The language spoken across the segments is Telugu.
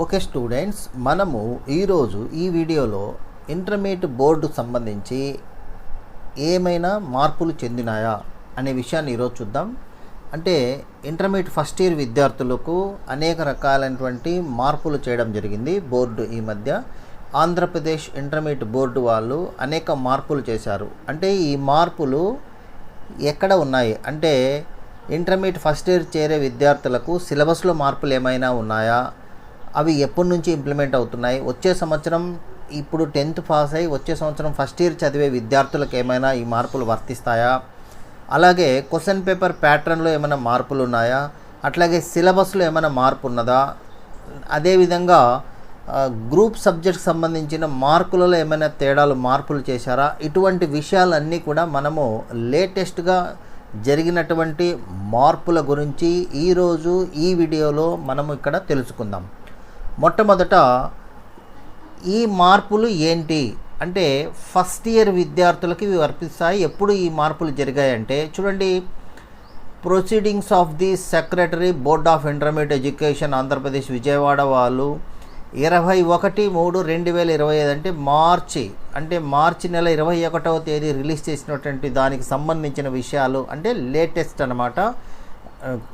ఓకే స్టూడెంట్స్ మనము ఈరోజు ఈ వీడియోలో ఇంటర్మీడియట్ బోర్డు సంబంధించి ఏమైనా మార్పులు చెందినాయా అనే విషయాన్ని ఈరోజు చూద్దాం. అంటే ఇంటర్మీడియట్ ఫస్ట్ ఇయర్ విద్యార్థులకు అనేక రకాలైనటువంటి మార్పులు చేయడం జరిగింది బోర్డు ఈ మధ్య. ఆంధ్రప్రదేశ్ ఇంటర్మీడియట్ బోర్డు వాళ్ళు అనేక మార్పులు చేశారు. అంటే ఈ మార్పులు ఎక్కడ ఉన్నాయి? అంటే ఇంటర్మీడియట్ ఫస్ట్ ఇయర్ చేరే విద్యార్థులకు సిలబస్లో మార్పులు ఏమైనా ఉన్నాయా? అవి ఎప్పటి నుంచి ఇంప్లిమెంట్ అవుతున్నాయి? వచ్చే సంవత్సరం ఇప్పుడు టెన్త్ పాస్ అయ్యి వచ్చే సంవత్సరం ఫస్ట్ ఇయర్ చదివే విద్యార్థులకు ఏమైనా ఈ మార్పులు వర్తిస్తాయా? అలాగే క్వశ్చన్ పేపర్ ప్యాటర్న్లో ఏమైనా మార్పులు ఉన్నాయా? అట్లాగే సిలబస్లో ఏమైనా మార్పు ఉన్నదా? అదేవిధంగా గ్రూప్ సబ్జెక్ట్ సంబంధించిన మార్కులలో ఏమైనా తేడాలు మార్పులు చేశారా? ఇటువంటి విషయాలన్నీ కూడా మనము లేటెస్ట్గా జరిగినటువంటి మార్పుల గురించి ఈరోజు ఈ వీడియోలో మనము ఇక్కడ తెలుసుకుందాం. మొట్టమొదట ఈ మార్పులు ఏంటి? అంటే ఫస్ట్ ఇయర్ విద్యార్థులకి ఇవి వర్తిస్తాయి ఎప్పుడు ఈ మార్పులు జరిగాయంటే చూడండి proceedings of the secretary board of intermediate education Andhra Pradesh Vijayawada వాళ్ళు ఇరవై ఒకటి మూడు రెండు వేల ఇరవై ఐదు అంటే మార్చి అంటే మార్చి నెల ఇరవై ఒకటవ తేదీ రిలీజ్ చేసినటువంటి దానికి సంబంధించిన విషయాలు అంటే లేటెస్ట్ అనమాట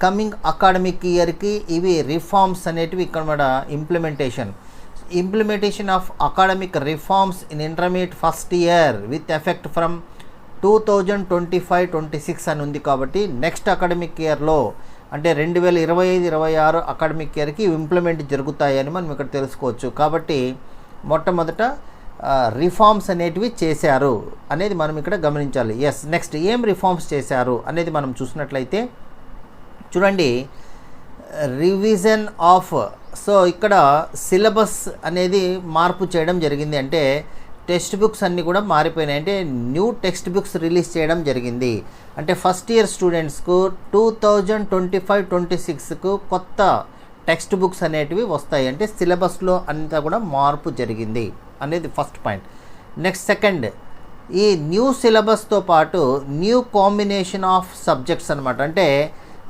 కమింగ్ అకాడమిక్ ఇయర్కి ఇవి రిఫార్మ్స్ అనేటివి ఇక్కడ మన implementation implementation of academic reforms in intermediate first year with effect from two thousand twenty five twenty six అని ఉంది కాబట్టి నెక్స్ట్ అకాడమిక్ ఇయర్లో అంటే రెండు వేల ఇరవై ఐదు ఇరవై ఆరు అకాడమిక్ ఇయర్కి ఇంప్లిమెంట్ జరుగుతాయని మనం ఇక్కడ తెలుసుకోవచ్చు. కాబట్టి మొట్టమొదట రిఫార్మ్స్ అనేటివి చేశారు అనేది మనం ఇక్కడ గమనించాలి. ఎస్ నెక్స్ట్ ఏం రిఫార్మ్స్ చేశారు అనేది మనం చూసినట్లయితే చూడండి రివిజన్ ఆఫ్ సో ఇక్కడ సిలబస్ అనేది మార్పు చేయడం జరిగింది. అంటే టెక్స్ట్ బుక్స్ అన్నీ కూడా మారిపోయినాయి. అంటే న్యూ టెక్స్ట్ బుక్స్ రిలీజ్ చేయడం జరిగింది. అంటే first year స్టూడెంట్స్కు two thousand twenty five twenty సిక్స్కు కొత్త టెక్స్ట్ బుక్స్ అనేటివి వస్తాయి. అంటే సిలబస్లో అంతా కూడా మార్పు జరిగింది అనేది ఫస్ట్ పాయింట్ నెక్స్ట్ సెకండ్ ఈ న్యూ సిలబస్తో పాటు న్యూ కాంబినేషన్ ఆఫ్ సబ్జెక్ట్స్ అనమాట అంటే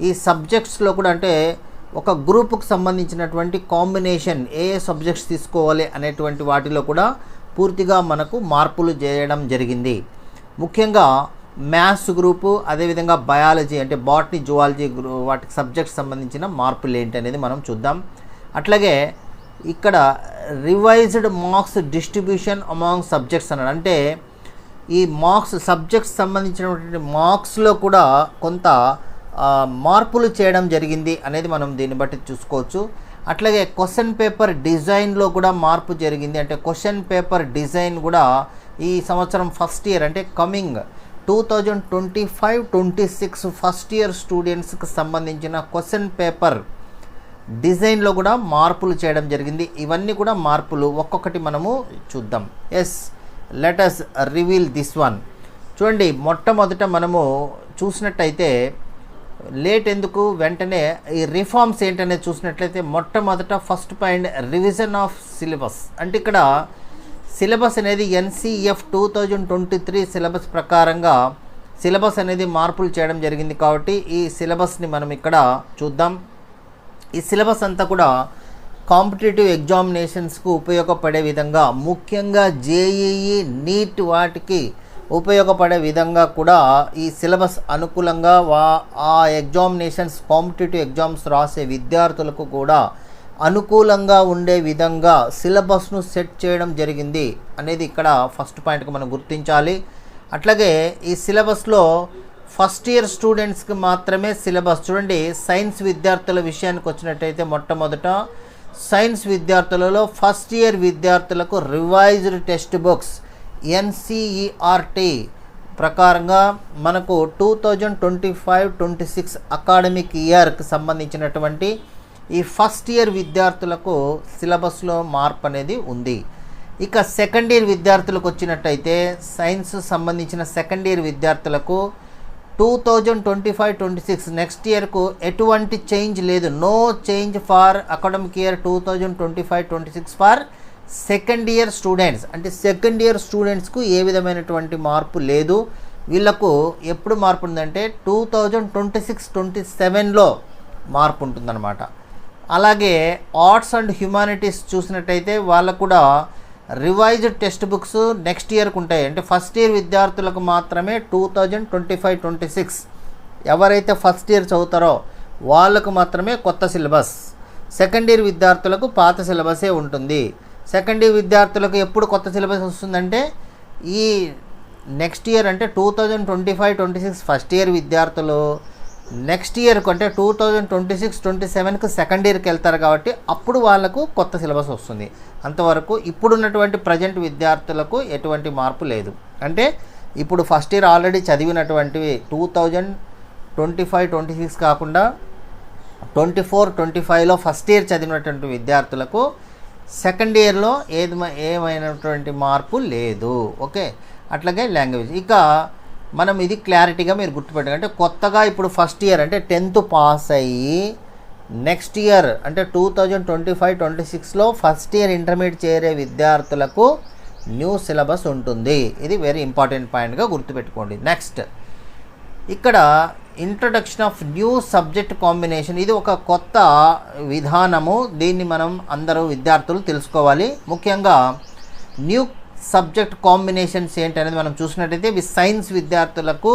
ఈ సబ్జెక్ట్స్లో కూడా అంటే ఒక గ్రూపుకు సంబంధించినటువంటి కాంబినేషన్ ఏ ఏ సబ్జెక్ట్స్ తీసుకోవాలి అనేటువంటి వాటిలో కూడా పూర్తిగా మనకు మార్పులు చేయడం జరిగింది. ముఖ్యంగా మ్యాథ్స్ గ్రూపు అదేవిధంగా బయాలజీ అంటే బాటనీ జువాలజీ గ్రూ వాటికి సబ్జెక్ట్స్ సంబంధించిన మార్పులు ఏంటి అనేది మనం చూద్దాం. అట్లాగే ఇక్కడ revised marks distribution among subjects అన్నాడు. అంటే ఈ మార్క్స్ సబ్జెక్ట్స్ సంబంధించినటువంటి మార్క్స్లో కూడా కొంత మార్పులు చేయడం జరిగింది అనేది మనం దీన్ని బట్టి చూసుకోవచ్చు. అట్లాగే క్వశ్చన్ పేపర్ డిజైన్లో కూడా మార్పు జరిగింది. అంటే క్వశ్చన్ పేపర్ డిజైన్ కూడా ఈ సంవత్సరం ఫస్ట్ ఇయర్ అంటే coming two thousand twenty five twenty six first year స్టూడెంట్స్కి సంబంధించిన క్వశ్చన్ పేపర్ డిజైన్లో కూడా మార్పులు చేయడం జరిగింది. ఇవన్నీ కూడా మార్పులు ఒక్కొక్కటి మనము చూద్దాం. Yes let us reveal this one చూడండి మొట్టమొదట మనము చూసినట్టయితే లేట్ ఎందుకు? వెంటనే ఈ రిఫార్మ్స్ ఏంటనేది చూసినట్లయితే మొట్టమొదట first point revision of syllabus అంటే ఇక్కడ సిలబస్ అనేది NCF two thousand twenty three syllabus ప్రకారంగా సిలబస్ అనేది మార్పులు చేయడం జరిగింది కాబట్టి ఈ సిలబస్ని మనం ఇక్కడ చూద్దాం. ఈ సిలబస్ అంతా కూడా కాంపిటేటివ్ ఎగ్జామినేషన్స్కు ఉపయోగపడే విధంగా ముఖ్యంగా జేఈఈ నీట్ వాటికి ఉపయోగపడే విధంగా కూడా ఈ సిలబస్ అనుకూలంగా వా ఆ ఎగ్జామినేషన్స్ కాంపిటేటివ్ ఎగ్జామ్స్ రాసే విద్యార్థులకు కూడా అనుకూలంగా ఉండే విధంగా సిలబస్ను సెట్ చేయడం జరిగింది అనేది ఇక్కడ ఫస్ట్ పాయింట్కి మనం గుర్తించాలి. అట్లాగే ఈ సిలబస్లో ఫస్ట్ ఇయర్ స్టూడెంట్స్కి మాత్రమే సిలబస్ చూడండి సైన్స్ విద్యార్థుల విషయానికి వచ్చినట్టయితే మొట్టమొదట సైన్స్ విద్యార్థులలో ఫస్ట్ ఇయర్ విద్యార్థులకు రివైజ్డ్ టెక్స్ట్ బుక్స్ ఎన్సిఈఆర్టీ ప్రకారంగా మనకు two thousand twenty five twenty six academic ఇయర్కి సంబంధించినటువంటి ఈ ఫస్ట్ ఇయర్ విద్యార్థులకు సిలబస్లో మార్పు అనేది ఉంది. ఇక సెకండ్ ఇయర్ విద్యార్థులకు వచ్చినట్టయితే సైన్స్ సంబంధించిన సెకండ్ ఇయర్ విద్యార్థులకు two thousand twenty five twenty six next ఇయర్కు ఎటువంటి చేంజ్ లేదు. No change for academic year two thousand twenty five twenty six for second year students అంటే సెకండ్ ఇయర్ స్టూడెంట్స్కు ఏ విధమైనటువంటి మార్పు లేదు. వీళ్ళకు ఎప్పుడు మార్పు ఉందంటే two thousand twenty six twenty సెవెన్లో మార్పు ఉంటుందన్నమాట. అలాగే ఆర్ట్స్ అండ్ హ్యుమానిటీస్ చూసినట్టయితే వాళ్ళకు కూడా రివైజ్డ్ టెక్స్ట్ బుక్స్ నెక్స్ట్ ఇయర్కు ఉంటాయి. అంటే ఫస్ట్ ఇయర్ విద్యార్థులకు మాత్రమే two thousand twenty five twenty six ఎవరైతే ఫస్ట్ ఇయర్ చదువుతారో వాళ్ళకు మాత్రమే కొత్త సిలబస్ సెకండ్ ఇయర్ విద్యార్థులకు పాత సిలబసే ఉంటుంది. సెకండ్ ఇయర్ విద్యార్థులకు ఎప్పుడు కొత్త సిలబస్ వస్తుందంటే ఈ నెక్స్ట్ ఇయర్ అంటే two thousand twenty five twenty six first year విద్యార్థులు నెక్స్ట్ ఇయర్కి అంటే two thousand twenty six twenty సెవెన్కి సెకండ్ ఇయర్కి వెళ్తారు కాబట్టి అప్పుడు వాళ్ళకు కొత్త సిలబస్ వస్తుంది. అంతవరకు ఇప్పుడున్నటువంటి ప్రజెంట్ విద్యార్థులకు ఎటువంటి మార్పు లేదు. అంటే ఇప్పుడు first year already చదివినటువంటివి two thousand twenty five twenty six కాకుండా ట్వంటీ ఫోర్ ట్వంటీ ఫైవ్లో ఫస్ట్ ఇయర్ చదివినటువంటి విద్యార్థులకు సెకండ్ ఇయర్లో ఏది ఏమైనటువంటి మార్పు లేదు. ఓకే? అట్లాగే లాంగ్వేజ్. ఇక మనం ఇది క్లారిటీగా మీరు గుర్తుపెట్టండి అంటే కొత్తగా ఇప్పుడు ఫస్ట్ ఇయర్ అంటే టెన్త్ పాస్ అయ్యి నెక్స్ట్ ఇయర్ అంటే two thousand twenty five twenty సిక్స్లో ఫస్ట్ ఇయర్ ఇంటర్మీడియట్ చేరే విద్యార్థులకు న్యూ సిలబస్ ఉంటుంది. ఇది వెరీ ఇంపార్టెంట్ పాయింట్గా గుర్తుపెట్టుకోండి. నెక్స్ట్. ఇక్కడ introduction of new subject combination ఇది ఒక కొత్త విధానము. దీన్ని మనం అందరూ విద్యార్థులు తెలుసుకోవాలి. ముఖ్యంగా న్యూ సబ్జెక్ట్ కాంబినేషన్స్ ఏంటి అనేది మనం చూసినట్టయితే ఇవి సైన్స్ విద్యార్థులకు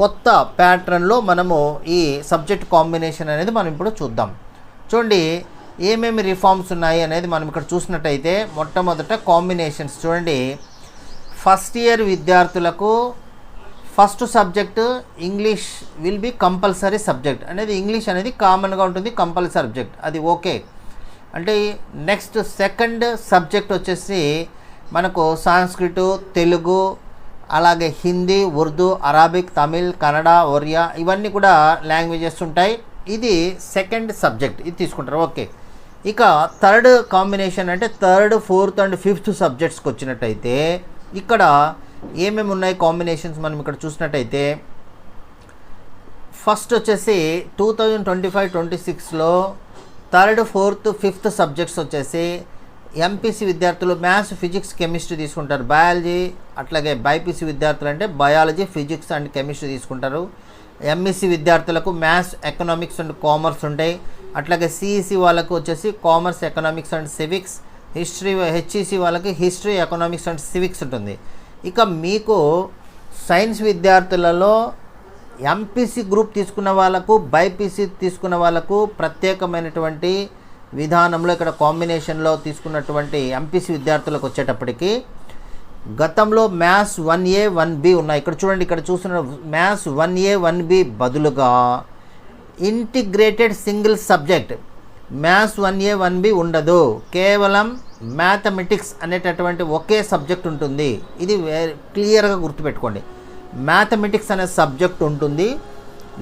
కొత్త ప్యాటర్న్లో మనము ఈ సబ్జెక్ట్ కాంబినేషన్ అనేది మనం ఇప్పుడు చూద్దాం. చూడండి ఏమేమి రిఫార్మ్స్ ఉన్నాయి అనేది మనం ఇక్కడ చూసినట్టయితే మొట్టమొదట కాంబినేషన్స్ చూడండి. ఫస్ట్ ఇయర్ విద్యార్థులకు first subject English will be compulsory subject. అనేది ఇంగ్లీష్ అనేది కామన్గా ఉంటుంది కంపల్సరీ సబ్జెక్ట్. అది ఓకే. అంటే నెక్స్ట్ సెకండ్ సబ్జెక్ట్ వచ్చేసి మనకు సాంస్క్రిట్ తెలుగు అలాగే హిందీ ఉర్దూ అరాబిక్ తమిళ్ కన్నడ ఒరియా ఇవన్నీ కూడా లాంగ్వేజెస్ ఉంటాయి. ఇది సెకండ్ సబ్జెక్ట్. ఇది తీసుకుంటారు. ఓకే. ఇక థర్డ్ కాంబినేషన్ అంటే థర్డ్ ఫోర్త్ అండ్ ఫిఫ్త్ సబ్జెక్ట్స్కి వచ్చినట్టయితే ఇక్కడ ఏమేమి ఉన్నాయి కాంబినేషన్స్ మనం ఇక్కడ చూసినట్టయితే ఫస్ట్ వచ్చేసి two thousand twenty five twenty సిక్స్లో థర్డ్ ఫోర్త్ ఫిఫ్త్ సబ్జెక్ట్స్ వచ్చేసి ఎంపీసీ విద్యార్థులు మ్యాథ్స్ ఫిజిక్స్ కెమిస్ట్రీ తీసుకుంటారు. బయాలజీ అట్లాగే బైపీసీ విద్యార్థులు అంటే బయాలజీ ఫిజిక్స్ అండ్ కెమిస్ట్రీ తీసుకుంటారు. ఎంఈసీ విద్యార్థులకు మ్యాథ్స్ ఎకనామిక్స్ అండ్ కామర్స్ ఉంటాయి. అట్లాగే సిఈసి వాళ్ళకు వచ్చేసి commerce economics and civics history HEC వాళ్ళకి హిస్టరీ ఎకనామిక్స్ అండ్ సివిక్స్ ఉంటుంది. ఇక మీకు సైన్స్ విద్యార్థులలో ఎంపీసీ గ్రూప్ తీసుకున్న వాళ్ళకు బైపీసీ తీసుకున్న వాళ్ళకు ప్రత్యేకమైనటువంటి విధానంలో ఇక్కడ కాంబినేషన్లో తీసుకున్నటువంటి ఎంపీసీ విద్యార్థులకు వచ్చేటప్పటికి గతంలో maths one A one B ఉన్నాయి. ఇక్కడ చూడండి ఇక్కడ చూసిన maths one A one B బదులుగా integrated single subject. Maths one A one B ఉండదు. కేవలం మ్యాథమెటిక్స్ అనేటటువంటి ఒకే సబ్జెక్ట్ ఉంటుంది. ఇది వే- క్లియర్గా గుర్తుపెట్టుకోండి. మ్యాథమెటిక్స్ అనే సబ్జెక్ట్ ఉంటుంది.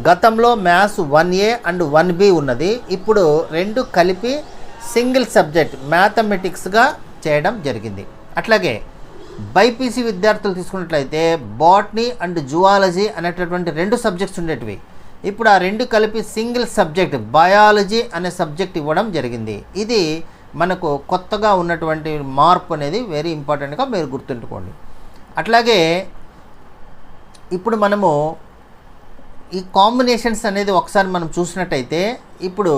గతంలో maths one A and one B ఉన్నది. ఇప్పుడు రెండు కలిపి సింగిల్ సబ్జెక్ట్ మ్యాథమెటిక్స్గా చేయడం జరిగింది. అట్లాగే బైపీసీ విద్యార్థులు తీసుకున్నట్లయితే బాటనీ అండ్ జువాలజీ అనేటటువంటి రెండు సబ్జెక్ట్స్ ఉండేటివి. ఇప్పుడు ఆ రెండు కలిపి సింగిల్ సబ్జెక్ట్ బయాలజీ అనే సబ్జెక్ట్ ఇవ్వడం జరిగింది. ఇది మనకు కొత్తగా ఉన్నటువంటి మార్పు అనేది వెరీ ఇంపార్టెంట్గా మీరు గుర్తుంచుకోండి. అట్లాగే ఇప్పుడు మనము ఈ కాంబినేషన్స్ అనేది ఒకసారి మనం చూసినట్టయితే ఇప్పుడు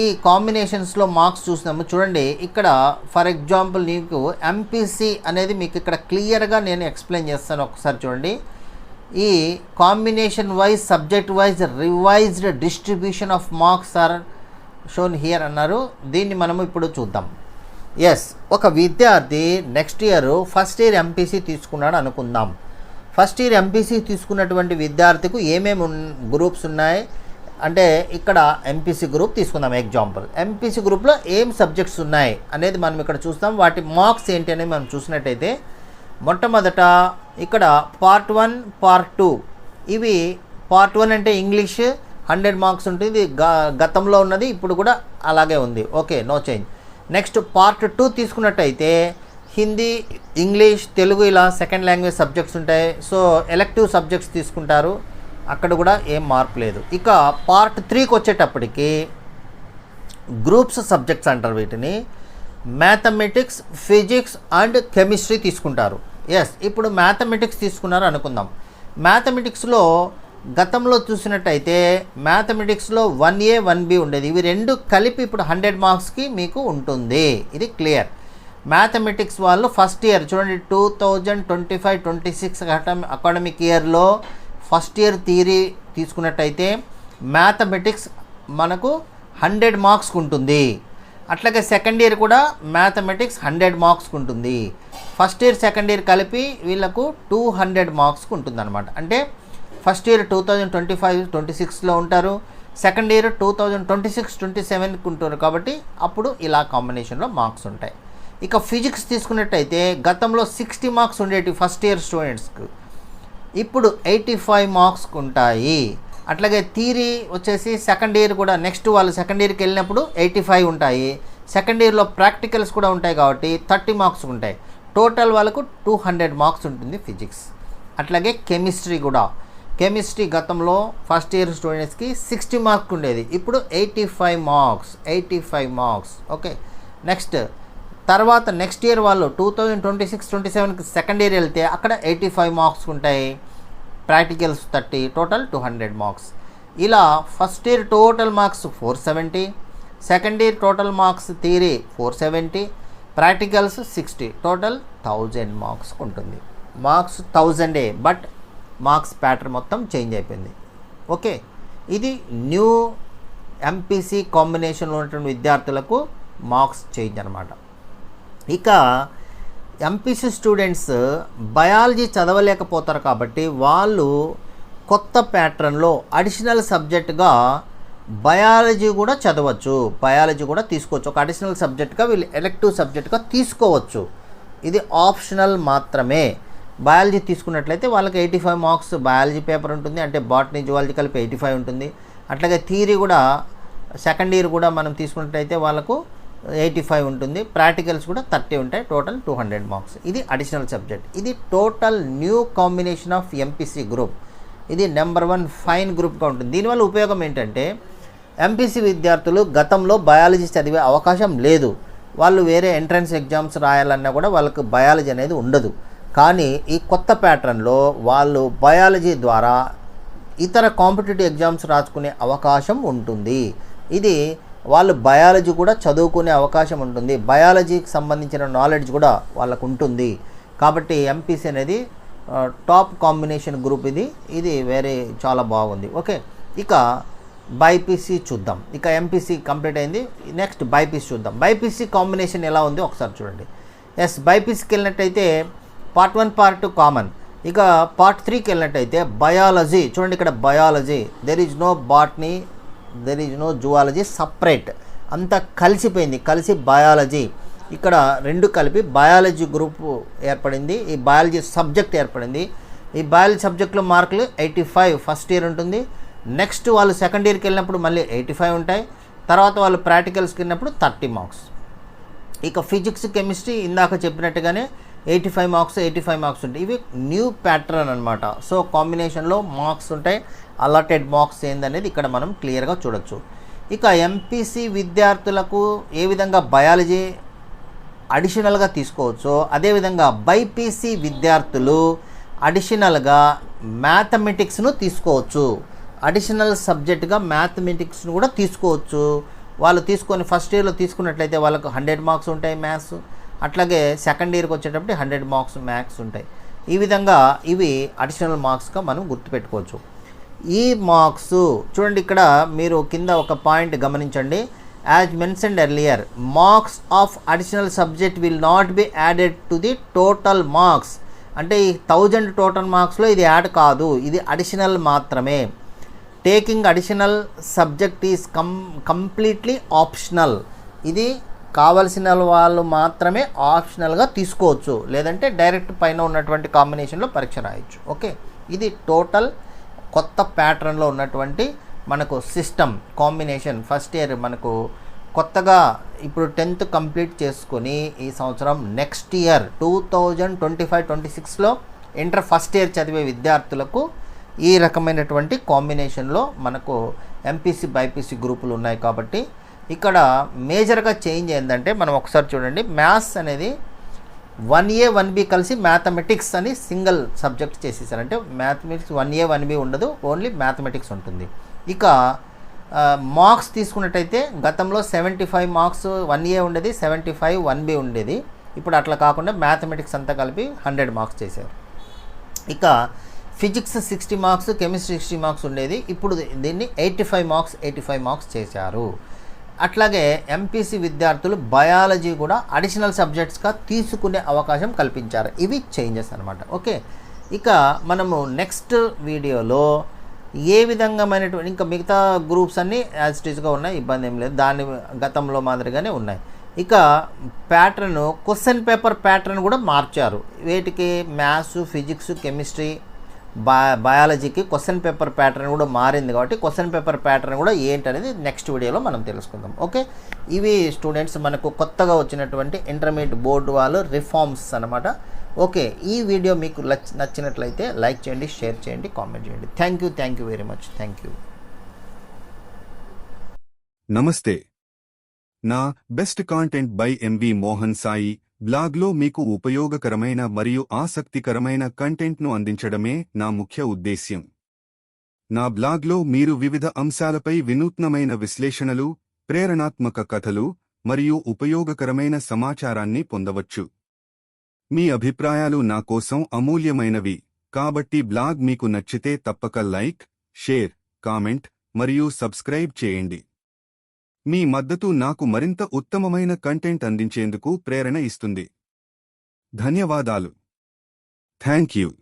ఈ కాంబినేషన్స్లో మార్క్స్ చూసినాము. చూడండి ఇక్కడ ఫర్ ఎగ్జాంపుల్ నీకు ఎంపీసీ అనేది మీకు ఇక్కడ క్లియర్గా నేను ఎక్స్ప్లెయిన్ చేస్తాను ఒకసారి చూడండి. ఈ combination wise subject wise revised distribution of marks are shown here అన్నారు. దీన్ని మనము ఇప్పుడు చూద్దాం. ఎస్ ఒక విద్యార్థి next year first year MPC తీసుకున్నాడు అనుకుందాం. ఫస్ట్ ఇయర్ ఎంపీసీ తీసుకున్నటువంటి విద్యార్థికి ఏమేమి గ్రూప్స్ ఉన్నాయి? అంటే ఇక్కడ ఎంపీసీ గ్రూప్ తీసుకుందాం ఎగ్జాంపుల్ ఎంపీసీ గ్రూప్లో ఏం సబ్జెక్ట్స్ ఉన్నాయి అనేది మనం ఇక్కడ చూస్తాం. వాటి మార్క్స్ ఏంటి అనేది మనం చూసినట్టయితే మొట్టమొదట ఇక్కడ పార్ట్ వన్ పార్ట్ టూ ఇవి పార్ట్ వన్ అంటే ఇంగ్లీష్ హండ్రెడ్ మార్క్స్ ఉంటుంది. గ- గతంలో ఉన్నది ఇప్పుడు కూడా అలాగే ఉంది. Okay no change. Next part two తీసుకున్నట్టయితే హిందీ ఇంగ్లీష్ తెలుగు ఇలా సెకండ్ లాంగ్వేజ్ సబ్జెక్ట్స్ ఉంటాయి. సో ఎలెక్టివ్ సబ్జెక్ట్స్ తీసుకుంటారు. అక్కడ కూడా ఏం మార్పు లేదు. ఇక పార్ట్ త్రీకి వచ్చేటప్పటికి గ్రూప్స్ సబ్జెక్ట్స్ అంటారు వీటిని. మ్యాథమెటిక్స్ ఫిజిక్స్ అండ్ కెమిస్ట్రీ తీసుకుంటారు. ఎస్ ఇప్పుడు మ్యాథమెటిక్స్ తీసుకున్నారు అనుకుందాం. మ్యాథమెటిక్స్లో గతంలో చూసినట్టయితే మ్యాథమెటిక్స్లో వన్ ఏ వన్ బి ఉండేది. ఇవి రెండు కలిపి ఇప్పుడు హండ్రెడ్ మార్క్స్కి మీకు ఉంటుంది. ఇది క్లియర్. మ్యాథమెటిక్స్ వాళ్ళు ఫస్ట్ ఇయర్ చూడండి two thousand twenty five twenty six academic ఇయర్లో ఫస్ట్ ఇయర్ థియరీ తీసుకున్నట్టయితే మ్యాథమెటిక్స్ మనకు హండ్రెడ్ మార్క్స్కి ఉంటుంది. అట్లాగే సెకండ్ ఇయర్ కూడా మ్యాథమెటిక్స్ హండ్రెడ్ మార్క్స్కి ఉంటుంది. ఫస్ట్ ఇయర్ సెకండ్ ఇయర్ కలిపి వీళ్ళకు టూ హండ్రెడ్ మార్క్స్కి ఉంటుంది అనమాట అంటే first year two thousand twenty five twenty సిక్స్లో ఉంటారు. Second year two thousand twenty six twenty సెవెన్కి ఉంటారు కాబట్టి అప్పుడు ఇలా కాంబినేషన్లో మార్క్స్ ఉంటాయి. ఇక ఫిజిక్స్ తీసుకున్నట్టయితే గతంలో సిక్స్టీ మార్క్స్ ఉండేవి ఫస్ట్ ఇయర్ స్టూడెంట్స్కి. ఇప్పుడు ఎయిటీ ఫైవ్ మార్క్స్కి ఉంటాయి. అట్లాగే థీరీ వచ్చేసి సెకండ్ ఇయర్ కూడా నెక్స్ట్ వాళ్ళు సెకండ్ ఇయర్కి వెళ్ళినప్పుడు ఎయిటీ ఫైవ్ ఉంటాయి. సెకండ్ ఇయర్లో ప్రాక్టికల్స్ కూడా ఉంటాయి కాబట్టి థర్టీ మార్క్స్ ఉంటాయి. టోటల్ వాళ్ళకు టూ హండ్రెడ్ మార్క్స్ ఉంటుంది ఫిజిక్స్. అట్లాగే కెమిస్ట్రీ కూడా కెమిస్ట్రీ గతంలో ఫస్ట్ ఇయర్ స్టూడెంట్స్కి సిక్స్టీ మార్క్స్ ఉండేది. ఇప్పుడు eighty five marks eighty five marks. Okay. Next తర్వాత నెక్స్ట్ ఇయర్ వాళ్ళు two thousand twenty six twenty సెవెన్కి సెకండ్ ఇయర్ వెళ్తే అక్కడ ఎయిటీ ఫైవ్ మార్క్స్ ఉంటాయి. Practicals thirty total two hundred marks. ఇలా first year total marks four seventy second year total marks theory four seventy practicals sixty total thousand marks ఉంటుంది. మార్క్స్ థౌజండే బట్ మార్క్స్ ప్యాటర్న్ మొత్తం చేంజ్ అయిపోయింది. ఓకే? ఇది న్యూ ఎంపీసీ కాంబినేషన్లో ఉన్నటువంటి విద్యార్థులకు మార్క్స్ చేంజ్ అనమాట ఇక ఎంపీసీ స్టూడెంట్స్ బయాలజీ చదవలేకపోతారు కాబట్టి వాళ్ళు కొత్త ప్యాటర్న్లో అడిషనల్ సబ్జెక్ట్గా బయాలజీ కూడా చదవచ్చు. బయాలజీ కూడా తీసుకోవచ్చు. ఒక అడిషనల్ సబ్జెక్ట్గా వీళ్ళు ఎలెక్టివ్ సబ్జెక్ట్గా తీసుకోవచ్చు. ఇది ఆప్షనల్ మాత్రమే. బయాలజీ తీసుకున్నట్లయితే వాళ్ళకి eighty five marks biology paper ఉంటుంది అంటే బాటనీ జువాలజీ కలిపి ఎయిటీ ఫైవ్ ఉంటుంది. అట్లాగే థియరీ కూడా సెకండ్ ఇయర్ కూడా మనం తీసుకున్నట్లయితే వాళ్ళకు ఎయిటీ ఫైవ్ ఉంటుంది. ప్రాక్టికల్స్ కూడా థర్టీ ఉంటాయి టోటల్ టూ హండ్రెడ్ మార్క్స్. ఇది అడిషనల్ సబ్జెక్ట్. ఇది total new combination of MPC group ఇది నెంబర్ వన్ ఫైన్ గ్రూప్గా ఉంటుంది. దీనివల్ల ఉపయోగం ఏంటంటే ఎంపీసీ విద్యార్థులు గతంలో బయాలజీ చదివే అవకాశం లేదు. వాళ్ళు వేరే ఎంట్రన్స్ ఎగ్జామ్స్ రాయాలన్నా కూడా వాళ్ళకు బయాలజీ అనేది ఉండదు. కానీ ఈ కొత్త ప్యాటర్న్లో వాళ్ళు బయాలజీ ద్వారా ఇతర కాంపిటేటివ్ ఎగ్జామ్స్ రాసుకునే అవకాశం ఉంటుంది. ఇది వాళ్ళు బయాలజీ కూడా చదువుకునే అవకాశం ఉంటుంది. బయాలజీకి సంబంధించిన నాలెడ్జ్ కూడా వాళ్ళకు ఉంటుంది. కాబట్టి ఎంపీసీ అనేది టాప్ కాంబినేషన్ గ్రూప్ ఇది. ఇది వేరే చాలా బాగుంది. ఓకే ఇక బైపీసీ చూద్దాం. ఇక ఎంపీసీ కంప్లీట్ అయింది. నెక్స్ట్ బైపీసీ చూద్దాం. బైపీసీ కాంబినేషన్ ఎలా ఉంది? ఒకసారి చూడండి. ఎస్ బైపీసీకి వెళ్ళినట్టయితే part one part two common. ఇక పార్ట్ త్రీకి వెళ్ళినట్టయితే బయాలజీ చూడండి ఇక్కడ biology. There is no botany there is no zoology separate అంతా కలిసిపోయింది కలిసి బయాలజీ. ఇక్కడ రెండు కలిపి బయాలజీ గ్రూప్ ఏర్పడింది ఈ బయాలజీ సబ్జెక్ట్ ఏర్పడింది. ఈ బయాలజీ సబ్జెక్ట్లో మార్కులు ఎయిటీ ఫైవ్ ఫస్ట్ ఇయర్ ఉంటుంది. నెక్స్ట్ వాళ్ళు సెకండ్ ఇయర్కి వెళ్ళినప్పుడు మళ్ళీ ఎయిటీ ఫైవ్ ఉంటాయి. తర్వాత వాళ్ళు ప్రాక్టికల్స్కి వెళ్ళినప్పుడు థర్టీ మార్క్స్ ఇక ఫిజిక్స్ కెమిస్ట్రీ ఇందాక చెప్పినట్టుగానే eighty five marks eighty five marks ఉంటాయి. ఇవి న్యూ ప్యాటర్న్ అనమాట సో కాంబినేషన్లో మార్క్స్ ఉంటాయి. అలాటెడ్ మార్క్స్ ఏందనేది ఇక్కడ మనం క్లియర్గా చూడొచ్చు. ఇక ఎంపీసీ విద్యార్థులకు ఏ విధంగా బయాలజీ అడిషనల్గా తీసుకోవచ్చో అదేవిధంగా బైపీసీ విద్యార్థులు అడిషనల్గా మ్యాథమెటిక్స్ను తీసుకోవచ్చు. అడిషనల్ సబ్జెక్ట్గా మ్యాథమెటిక్స్ను కూడా తీసుకోవచ్చు. వాళ్ళు తీసుకొని ఫస్ట్ ఇయర్లో తీసుకున్నట్లయితే వాళ్ళకు హండ్రెడ్ మార్క్స్ ఉంటాయి మ్యాథ్స్ అట్లాగే సెకండ్ ఇయర్కి వచ్చేటప్పుడు హండ్రెడ్ మార్క్స్ మ్యాథ్స్ ఉంటాయి. ఈ విధంగా ఇవి అడిషనల్ మార్క్స్గా మనం గుర్తుపెట్టుకోవచ్చు. ఈ మార్క్స్ చూడండి ఇక్కడ మీరు కింద ఒక పాయింట్ గమనించండి. As mentioned earlier marks of additional subject will not be added to the total marks అంటే ఈ థౌజండ్ టోటల్ మార్క్స్లో ఇది యాడ్ కాదు ఇది అడిషనల్ మాత్రమే. Taking additional subject is cum completely optional ఇది కావలసిన వాళ్ళు మాత్రమే ఆప్షనల్గా తీసుకోవచ్చు. లేదంటే డైరెక్ట్ పైన ఉన్నటువంటి కాంబినేషన్లో పరీక్ష రాయొచ్చు. ఓకే? ఇది టోటల్ కొత్త ప్యాటర్న్లో ఉన్నటువంటి మనకు సిస్టమ్ కాంబినేషన్. ఫస్ట్ ఇయర్ మనకు కొత్తగా ఇప్పుడు టెన్త్ కంప్లీట్ చేసుకొని ఈ సంవత్సరం next year two thousand twenty five twenty సిక్స్లో ఇంటర్ ఫస్ట్ ఇయర్ చదివే విద్యార్థులకు ఈ రకమైనటువంటి కాంబినేషన్లో మనకు ఎంపీసీ బైపీసీ గ్రూపులు ఉన్నాయి కాబట్టి ఇక్కడ మేజర్గా చేంజ్ ఏంటంటే మనం ఒకసారి చూడండి. మ్యాథ్స్ అనేది వన్ ఏ వన్ బి కలిసి మ్యాథమెటిక్స్ అని సింగిల్ సబ్జెక్ట్ చేసేసారు. అంటే mathematics one A one B ఉండదు. ఓన్లీ మ్యాథమెటిక్స్ ఉంటుంది. ఇక మార్క్స్ తీసుకున్నట్టయితే గతంలో seventy five marks one A ఉండేది సెవెంటీ ఫైవ్ వన్ బి ఉండేది. ఇప్పుడు అట్లా కాకుండా మ్యాథమెటిక్స్ అంతా కలిపి హండ్రెడ్ మార్క్స్ చేశారు. ఇక physics sixty marks chemistry sixty marks ఉండేది. ఇప్పుడు దీన్ని eighty five marks eighty five marks చేశారు. అట్లాగే ఎంపీసీ విద్యార్థులు బయాలజీ కూడా అడిషనల్ సబ్జెక్ట్స్గా తీసుకునే అవకాశం కల్పించారు. ఇవి చేంజెస్ అనమాట ఓకే? ఇక మనము నెక్స్ట్ వీడియోలో ఏ విధంగామైనటువంటి ఇంకా మిగతా గ్రూప్స్ అన్నీ యాజ్ ఇటీస్గా ఉన్నాయి ఇబ్బంది ఏం లేదు. దాని గతంలో మాదిరిగానే ఉన్నాయి. ఇక ప్యాటర్న్ క్వశ్చన్ పేపర్ ప్యాటర్న్ కూడా మార్చారు. వేటికి మ్యాథ్స్ ఫిజిక్స్ కెమిస్ట్రీ బా బయాలజీకి క్వశ్చన్ పేపర్ ప్యాటర్న్ కూడా మారింది కాబట్టి క్వశ్చన్ పేపర్ ప్యాటర్న్ కూడా ఏంటనేది నెక్స్ట్ వీడియోలో మనం తెలుసుకుందాం. ఓకే ఇవి స్టూడెంట్స్ మనకు కొత్తగా వచ్చినటువంటి ఇంటర్మీడియట్ బోర్డు వాళ్ళు రిఫార్మ్స్ అనమాట ఓకే ఈ వీడియో మీకు నచ్చినట్లయితే లైక్ చేయండి షేర్ చేయండి కామెంట్ చేయండి. Thank you thank you very much thank you నమస్తే. నా best content by MV Mohan Sai బ్లాగ్లో మీకు ఉపయోగకరమైన మరియు ఆసక్తికరమైన కంటెంట్ను అందించడమే నా ముఖ్య ఉద్దేశ్యం. నా బ్లాగ్లో మీరు వివిధ అంశాలపై వినూత్నమైన విశ్లేషణలు ప్రేరణాత్మక కథలు మరియు ఉపయోగకరమైన సమాచారాన్ని పొందవచ్చు. మీ అభిప్రాయాలు నా కోసం అమూల్యమైనవి కాబట్టి బ్లాగ్ మీకు నచ్చితే తప్పక లైక్ షేర్ కామెంట్ మరియు సబ్స్క్రైబ్ చేయండి. మీ మద్దతు నాకు మరింత ఉత్తమమైన కంటెంట్ అందించేందుకు ప్రేరణ ఇస్తుంది. ధన్యవాదాలు. Thank you.